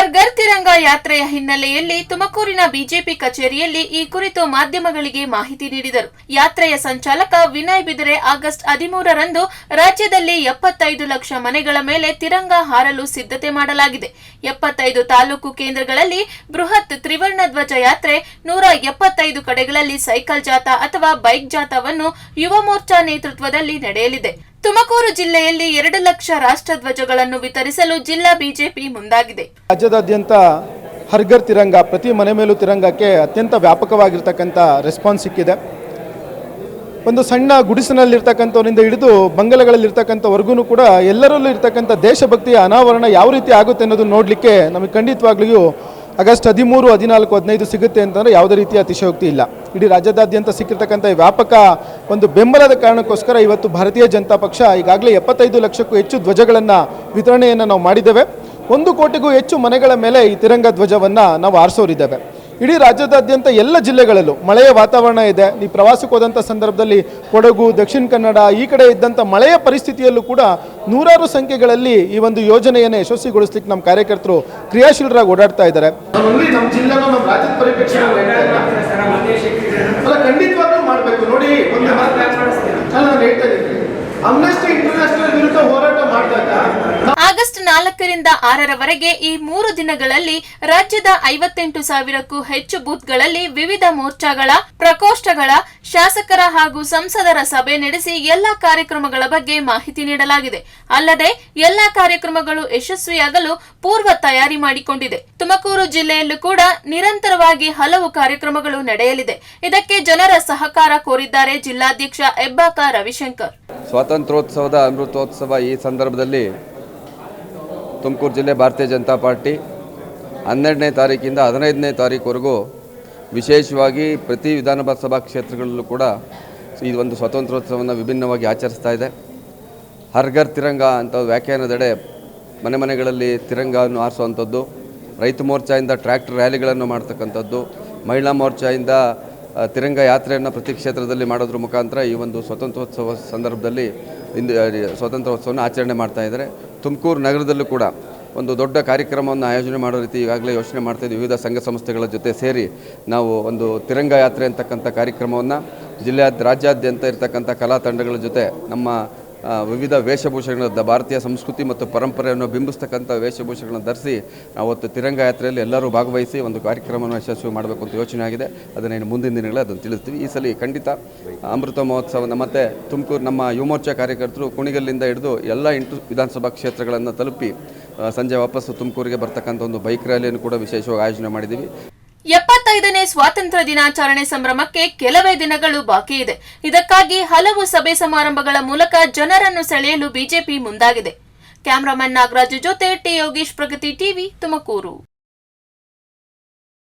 ಯಾತ್ರೆಯ ಹಿನ್ನೆಲೆಯಲ್ಲಿ ತುಮಕೂರಿನ ಬಿಜೆಪಿ ಕಚೇರಿಯಲ್ಲಿ ಈ ಕುರಿತು ಮಾಧ್ಯಮಗಳಿಗೆ ಮಾಹಿತಿ ನೀಡಿದರು. ಯಾತ್ರೆಯ ಸಂಚಾಲಕ ವಿನಯ್ ಬಿದರೆ ಆಗಸ್ಟ್ ಹದಿಮೂರರಂದು ರಾಜ್ಯದಲ್ಲಿ ಎಪ್ಪತ್ತೈದು ಲಕ್ಷ ಮನೆಗಳ ಮೇಲೆ ತಿರಂಗ ಹಾರಲು ಸಿದ್ಧತೆ ಮಾಡಲಾಗಿದೆ. ಎಪ್ಪತ್ತೈದು ತಾಲೂಕು ಕೇಂದ್ರಗಳಲ್ಲಿ ಬೃಹತ್ ತ್ರಿವರ್ಣ ಧ್ವಜ ಯಾತ್ರೆ, ನೂರ ಎಪ್ಪತ್ತೈದು ಕಡೆಗಳಲ್ಲಿ ಸೈಕಲ್ ಜಾಥಾ ಅಥವಾ ಬೈಕ್ ಜಾಥಾವನ್ನು ಯುವ ಮೋರ್ಚಾ ನೇತೃತ್ವದಲ್ಲಿ ನಡೆಯಲಿದೆ. ತುಮಕೂರು ಜಿಲ್ಲೆಯಲ್ಲಿ ಎರಡು ಲಕ್ಷ ರಾಷ್ಟ್ರಧ್ವಜಗಳನ್ನು ವಿತರಿಸಲು ಜಿಲ್ಲಾ ಬಿಜೆಪಿ ಮುಂದಾಗಿದೆ. ರಾಜ್ಯದಾದ್ಯಂತ ಹರ್ಗರ್ ತಿರಂಗ, ಪ್ರತಿ ಮನೆ ಮೇಲೂ ತಿರಂಗಕ್ಕೆ ಅತ್ಯಂತ ವ್ಯಾಪಕವಾಗಿರ್ತಕ್ಕಂಥ ರೆಸ್ಪಾನ್ಸ್ ಸಿಕ್ಕಿದೆ. ಒಂದು ಸಣ್ಣ ಗುಡಿಸಿನಲ್ಲಿರ್ತಕ್ಕಂಥವರಿಂದ ಹಿಡಿದು ಬಂಗಲಗಳಲ್ಲಿರ್ತಕ್ಕಂಥವರೆಗೂ ಕೂಡ ಎಲ್ಲರಲ್ಲೂ ಇರ್ತಕ್ಕಂಥ ದೇಶಭಕ್ತಿಯ ಅನಾವರಣ ಯಾವ ರೀತಿ ಆಗುತ್ತೆ ಅನ್ನೋದು ನೋಡಲಿಕ್ಕೆ ನಮಗೆ ಖಂಡಿತವಾಗ್ಲಿಯೂ ಆಗಸ್ಟ್ ಹದಿಮೂರು, ಹದಿನಾಲ್ಕು, ಹದಿನೈದು ಸಿಗುತ್ತೆ ಅಂತಂದರೆ ಯಾವುದೇ ರೀತಿಯ ಅತಿಶಯೋಕ್ತಿ ಇಲ್ಲ. ಇಡೀ ರಾಜ್ಯದಾದ್ಯಂತ ಸಿಕ್ಕಿರ್ತಕ್ಕಂಥ ವ್ಯಾಪಕ ಒಂದು ಬೆಂಬಲದ ಕಾರಣಕ್ಕೋಸ್ಕರ ಇವತ್ತು ಭಾರತೀಯ ಜನತಾ ಪಕ್ಷ ಈಗಾಗಲೇ ಎಪ್ಪತ್ತೈದು ಲಕ್ಷಕ್ಕೂ ಹೆಚ್ಚು ಧ್ವಜಗಳನ್ನು ವಿತರಣೆಯನ್ನು ನಾವು ಮಾಡಿದ್ದೇವೆ. ಒಂದು ಕೋಟಿಗೂ ಹೆಚ್ಚು ಮನೆಗಳ ಮೇಲೆ ಈ ತಿರಂಗ ಧ್ವಜವನ್ನು ನಾವು ಆರಿಸೋರಿದ್ದೇವೆ. ಇಡೀ ರಾಜ್ಯದಾದ್ಯಂತ ಎಲ್ಲ ಜಿಲ್ಲೆಗಳಲ್ಲೂ ಮಳೆಯ ವಾತಾವರಣ ಇದೆ. ನೀವು ಪ್ರವಾಸಕ್ಕೆ ಹೋದಂಥ ಸಂದರ್ಭದಲ್ಲಿ ಕೊಡಗು, ದಕ್ಷಿಣ ಕನ್ನಡ ಈ ಕಡೆ ಇದ್ದಂಥ ಮಳೆಯ ಪರಿಸ್ಥಿತಿಯಲ್ಲೂ ಕೂಡ ನೂರಾರು ಸಂಖ್ಯೆಗಳಲ್ಲಿ ಈ ಒಂದು ಯೋಜನೆಯನ್ನು ಯಶಸ್ವಿಗೊಳಿಸ್ಲಿಕ್ಕೆ ನಮ್ಮ ಕಾರ್ಯಕರ್ತರು ಕ್ರಿಯಾಶೀಲರಾಗಿ ಓಡಾಡ್ತಾ ಇದ್ದಾರೆ. ನಮ್ಮ ನಾಲ್ಕರಿಂದ ಆರರವರೆಗೆ ಈ ಮೂರು ದಿನಗಳಲ್ಲಿ ರಾಜ್ಯದ ಐವತ್ತೆಂಟು ಸಾವಿರಕ್ಕೂ ಹೆಚ್ಚು ಬೂತ್ಗಳಲ್ಲಿ ವಿವಿಧ ಮೋರ್ಚಾಗಳ, ಪ್ರಕೋಷ್ಠಗಳ, ಶಾಸಕರ ಹಾಗೂ ಸಂಸದರ ಸಭೆ ನಡೆಸಿ ಎಲ್ಲಾ ಕಾರ್ಯಕ್ರಮಗಳ ಬಗ್ಗೆ ಮಾಹಿತಿ ನೀಡಲಾಗಿದೆ. ಅಲ್ಲದೆ ಎಲ್ಲಾ ಕಾರ್ಯಕ್ರಮಗಳು ಯಶಸ್ವಿಯಾಗಲು ಪೂರ್ವ ತಯಾರಿ ಮಾಡಿಕೊಂಡಿದೆ. ತುಮಕೂರು ಜಿಲ್ಲೆಯಲ್ಲೂ ಕೂಡ ನಿರಂತರವಾಗಿ ಹಲವು ಕಾರ್ಯಕ್ರಮಗಳು ನಡೆಯಲಿದೆ. ಇದಕ್ಕೆ ಜನರ ಸಹಕಾರ ಕೋರಿದ್ದಾರೆ ಜಿಲ್ಲಾಧ್ಯಕ್ಷ ಹೆಬ್ಬಾಕ ರವಿಶಂಕರ್. ಸ್ವಾತಂತ್ರ್ಯೋತ್ಸವದ ಅಮೃತೋತ್ಸವ ಈ ಸಂದರ್ಭದಲ್ಲಿ ತುಮಕೂರು ಜಿಲ್ಲೆ ಭಾರತೀಯ ಜನತಾ ಪಾರ್ಟಿ ಹನ್ನೆರಡನೇ ತಾರೀಕಿಂದ ಹದಿನೈದನೇ ತಾರೀಕುವರೆಗೂ ವಿಶೇಷವಾಗಿ ಪ್ರತಿ ವಿಧಾನಸಭಾ ಕ್ಷೇತ್ರಗಳಲ್ಲೂ ಕೂಡ ಈ ಒಂದು ಸ್ವಾತಂತ್ರ್ಯೋತ್ಸವವನ್ನು ವಿಭಿನ್ನವಾಗಿ ಆಚರಿಸ್ತಾ ಇದೆ. ಹರ್ಗರ್ ತಿರಂಗ ಅಂತ ವ್ಯಾಖ್ಯಾನದೆಡೆ ಮನೆ ಮನೆಗಳಲ್ಲಿ ತಿರಂಗವನ್ನು ಆರಿಸುವಂಥದ್ದು ರೈತ ಮೋರ್ಚಾಯಿಂದ ಟ್ರ್ಯಾಕ್ಟರ್ ರ್ಯಾಲಿಗಳನ್ನು ಮಾಡ್ತಕ್ಕಂಥದ್ದು, ಮಹಿಳಾ ಮೋರ್ಚಾಯಿಂದ ತಿರಂಗ ಯಾತ್ರೆಯನ್ನು ಪ್ರತಿ ಕ್ಷೇತ್ರದಲ್ಲಿ ಮಾಡೋದ್ರ ಮುಖಾಂತರ ಈ ಒಂದು ಸ್ವಾತಂತ್ರ್ಯೋತ್ಸವ ಸಂದರ್ಭದಲ್ಲಿ ಇಂದು ಸ್ವಾತಂತ್ರ್ಯೋತ್ಸವವನ್ನು ಆಚರಣೆ ಮಾಡ್ತಾ ಇದ್ದಾರೆ. ತುಮಕೂರು ನಗರದಲ್ಲೂ ಕೂಡ ಒಂದು ದೊಡ್ಡ ಕಾರ್ಯಕ್ರಮವನ್ನು ಆಯೋಜನೆ ಮಾಡೋ ರೀತಿ ಈಗಾಗಲೇ ಯೋಚನೆ ಮಾಡ್ತಾ ವಿವಿಧ ಸಂಘ ಸಂಸ್ಥೆಗಳ ಜೊತೆ ಸೇರಿ ನಾವು ಒಂದು ತಿರಂಗ ಯಾತ್ರೆ ಅಂತಕ್ಕಂಥ ಕಾರ್ಯಕ್ರಮವನ್ನು ಜಿಲ್ಲೆಯ ರಾಜ್ಯಾದ್ಯಂತ ಇರತಕ್ಕಂಥ ಕಲಾ ತಂಡಗಳ ಜೊತೆ ನಮ್ಮ ವಿವಿಧ ವೇಷಭೂಷೆಗಳ ದ- ಭಾರತೀಯ ಸಂಸ್ಕೃತಿ ಮತ್ತು ಪರಂಪರೆಯನ್ನು ಬಿಂಬಿಸ್ತಕ್ಕಂಥ ವೇಷಭೂಷಣಗಳನ್ನು ಧರಿಸಿ ಅವತ್ತು ತಿರಂಗ ಯಾತ್ರೆಯಲ್ಲಿ ಎಲ್ಲರೂ ಭಾಗವಹಿಸಿ ಒಂದು ಕಾರ್ಯಕ್ರಮವನ್ನು ಯಶಸ್ವಿ ಮಾಡಬೇಕು ಅಂತ ಯೋಚನೆ ಆಗಿದೆ. ಅದನ್ನು ಇನ್ನು ಮುಂದಿನ ದಿನಗಳಲ್ಲಿ ಅದನ್ನು ತಿಳಿಸ್ತೀವಿ. ಈ ಸಲ ಖಂಡಿತ ಅಮೃತ ಮಹೋತ್ಸವನ ಮತ್ತು ತುಮಕೂರು ನಮ್ಮ ಯುವಮೋರ್ಚಾ ಕಾರ್ಯಕರ್ತರು ಕುಣಿಗಲ್ಲಿಂದ ಹಿಡಿದು ಎಲ್ಲ ಎಂಟು ವಿಧಾನಸಭಾ ಕ್ಷೇತ್ರಗಳನ್ನು ತಲುಪಿ ಸಂಜೆ ವಾಪಸ್ಸು ತುಮಕೂರಿಗೆ ಬರ್ತಕ್ಕಂಥ ಒಂದು ಬೈಕ್ ರ್ಯಾಲಿಯನ್ನು ಕೂಡ ವಿಶೇಷವಾಗಿ ಆಯೋಜನೆ ಮಾಡಿದ್ದೀವಿ. ಎಪ್ಪತ್ತೈದನೇ ಸ್ವಾತಂತ್ರ್ಯ ದಿನಾಚರಣೆ ಸಂಭ್ರಮಕ್ಕೆ ಕೆಲವೇ ದಿನಗಳು ಬಾಕಿ ಇದೆ. ಇದಕ್ಕಾಗಿ ಹಲವು ಸಭೆ ಸಮಾರಂಭಗಳ ಮೂಲಕ ಜನರನ್ನು ಸೆಳೆಯಲು ಬಿಜೆಪಿ ಮುಂದಾಗಿದೆ. ಕ್ಯಾಮರಾಮನ್ ನಾಗರಾಜು ಜೊತೆ ಟಿ ಯೋಗೀಶ್ ಪ್ರಗತಿ ಟಿವಿ ತುಮಕೂರು.